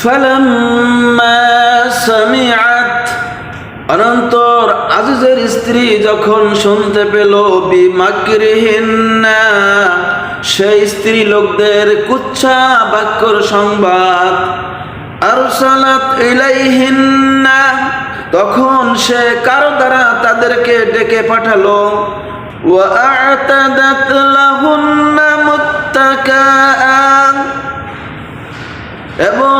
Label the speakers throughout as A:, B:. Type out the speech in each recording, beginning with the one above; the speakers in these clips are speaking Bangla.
A: فلما سمعت অনন্তর আজিজের স্ত্রী যখন শুনতে পেল বিমাকরিহিন্না সেই স্ত্রী লোকদের কুচ্ছা বাক্যর সংবাদ আরসালাত ইলাইহিন্না তখন সে কারো দ্বারা তাদেরকে ডেকে পাঠালো وأعتدت لهن متكئا এবং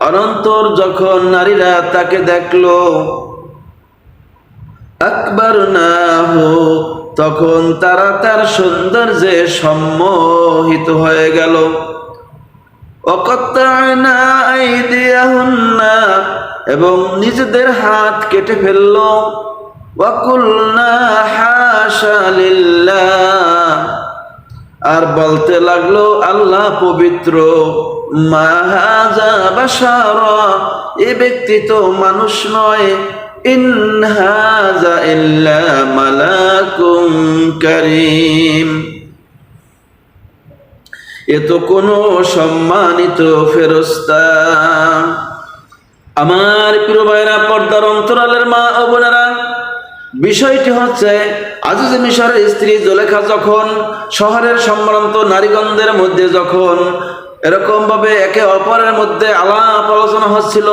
A: অনন্তর যখন নারীরা তাকে দেখল, আকবরনাহু, তখন তারা তার সৌন্দর্যে সম্মোহিত হয়ে গেল। এবং নিজেদের হাত কেটে ফেলল। ওয়াকুলনা হাশা লিল্লাহ। আর বলতে লাগল, আল্লাহ পবিত্র, মাহাজা এ ব্যক্তি তো মানুষ নয়। করিম। এ তো কোনো সম্মানিত ফেরস্তা। আমার প্রিয় ভাইরা, পর্দার অন্তরালের মা ও বোনেরা বিষয়টি হচ্ছে, আজিজ মিশরের স্ত্রী জোলেখা যখন শহরের সম্ভ্রান্ত নারীগন্ধের মধ্যে যখন এরকম ভাবে একে অপরের মধ্যে আলাপ আলোচনা হচ্ছিল,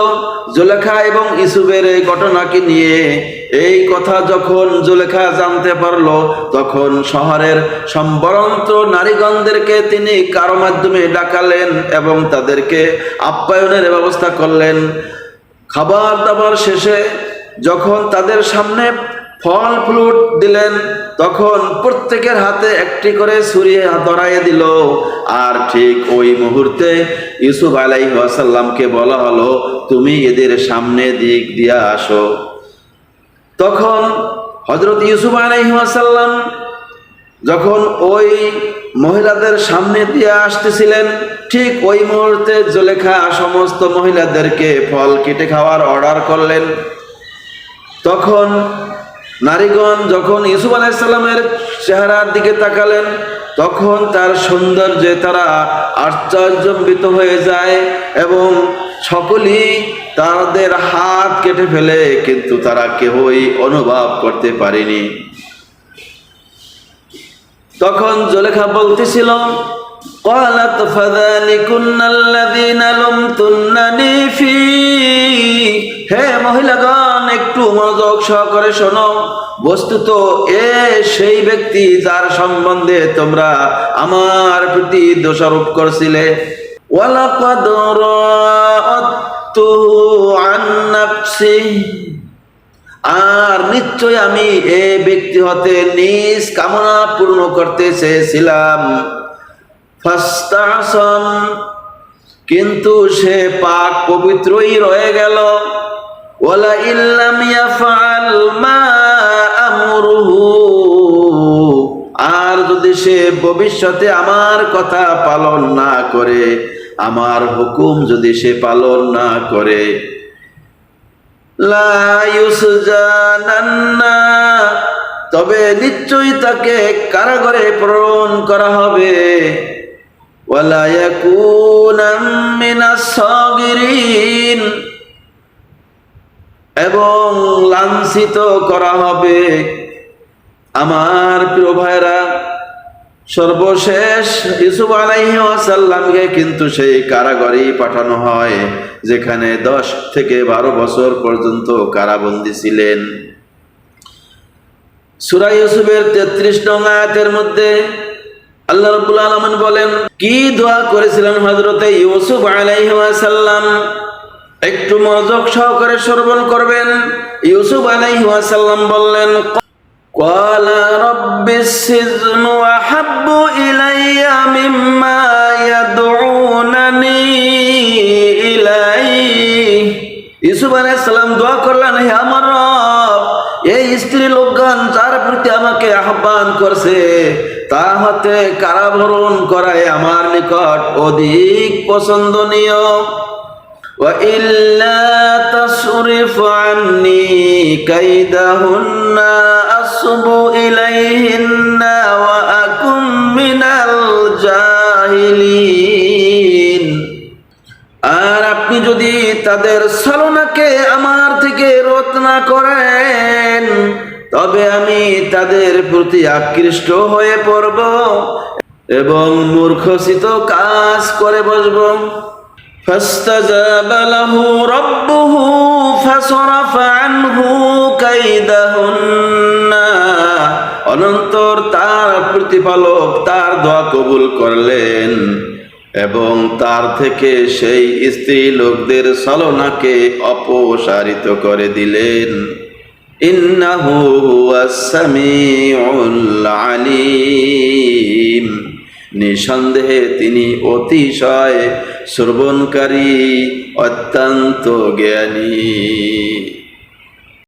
A: জোলেখা এবং ইসুবের এই ঘটনাকে নিয়ে, এই কথা যখন জোলেখা জানতে পারল, তখন শহরের সম্বরন্ত নারীগণদেরকে তিনি কারও মাধ্যমে ডাকালেন এবং তাদেরকে আপ্যায়নের ব্যবস্থা করলেন। খাবার দাবার শেষে যখন তাদের সামনে ফল ফ্লুট দিলেন, তখন প্রত্যেকের হাতে একটি করে ছুরি ধরাইয়ে দিল। আর ঠিক ওই মুহূর্তে ইউসুফ আলাই ওয়াসাল্লামকে বলা হলো, তুমি এদের সামনে দিক দিয়ে আসো। তখন হজরত ইউসুফ আলাই ওয়াসাল্লাম যখন ওই মহিলাদের সামনে দিয়ে আসতেছিলেন, ঠিক ওই মুহূর্তে জলেখা সমস্ত মহিলাদেরকে ফল কেটে খাওয়ার অর্ডার করলেন। তখন নারীগণ যখন ইউসুফ আলাইসাল্লামের চেহারার দিকে তাকালেন তখন তার সৌন্দর্যে তারা আশ্চর্যম্বিত হয়ে যায় এবং সকলেই তাদের হাত কেটে ফেলে কিন্তু তারা কেহই অনুভব করতে পারেনি তখন জলেখা বলতেছিল قالت فذلكن الذي لمتنني فيه হে মহিলাগণ একটু মনোযোগ সহকারে শোনো। বস্তুত এ সেই ব্যক্তি যার সম্বন্ধে তোমরা আমার প্রতি দোষারোপ করছিলে। আর নিশ্চয় আমি এ ব্যক্তি হতে নিজ কামনা পূর্ণ করতে চেয়েছিলাম। কিন্তু সে পাক পবিত্রই রয়ে গেল। ইল্লাম ইয়াফআল মা আমরুহু আর যদি সে ভবিষ্যতে আমার কথা পালন না করে, আমার হুকুম যদি সে পালন না করে তবে নিশ্চয়ই তাকে কারাগারে প্রেরণ করা হবে। ওয়ালা ইয়াকুনাম মিনাস সাগিরিন এবং লাঞ্ছিত করা হবে। আমার প্রিয় ভাইরা সর্বশেষ ইসুফ আলাইহি ওয়াসাল্লামকে কিন্তু সেই কারাগারেই পাঠানো হয়, যেখানে দশ থেকে বারো বছর পর্যন্ত কারাবন্দী ছিলেন। সুরা ইউসুফের তেত্রিশ নং আয়াতের মধ্যে আল্লাহ রাব্বুল আলামিন বলেন, কি দোয়া করেছিলেন হযরতে ইউসুফ আলাইহি ওয়াসাল্লাম? একটু মনোযোগ সহকারে শ্রবণ করবেন ইউসুফ আলাইহি ওয়াসাল্লাম বললেন قال رب السجن أحب مما يدعونني إليه ইউসুফ আলাইহিস সালাম দোয়া করলেন হে আমার রব এই স্ত্রী লোকগণ যার প্রতি আমাকে আহ্বান করছে তা হতে কারাবরণ করায় আমার নিকট অধিক পছন্দনীয় وإلا تصرف عني كيدهن أصب إليهن وأكن من الجاهلين আর আপনি যদি তাদের ছলনাকে আমার থেকে রোধ না করেন তবে আমি তাদের প্রতি আকৃষ্ট হয়ে পড়ব এবং মূর্খসিত কাজ করে বসব فاستجاب له ربه فصرف عنه كيدهن অনন্তর তার প্রতিপালক তার দোয়া কবুল করলেন এবং তার থেকে সেই স্ত্রী লোকদের ছলনাকে অপসারিত করে দিলেন ইন্নাহু হুয়াস সামিউল আলিম নিঃসন্দেহে তিনি অতিশয় শ্রবণকারী অত্যন্ত জ্ঞানী।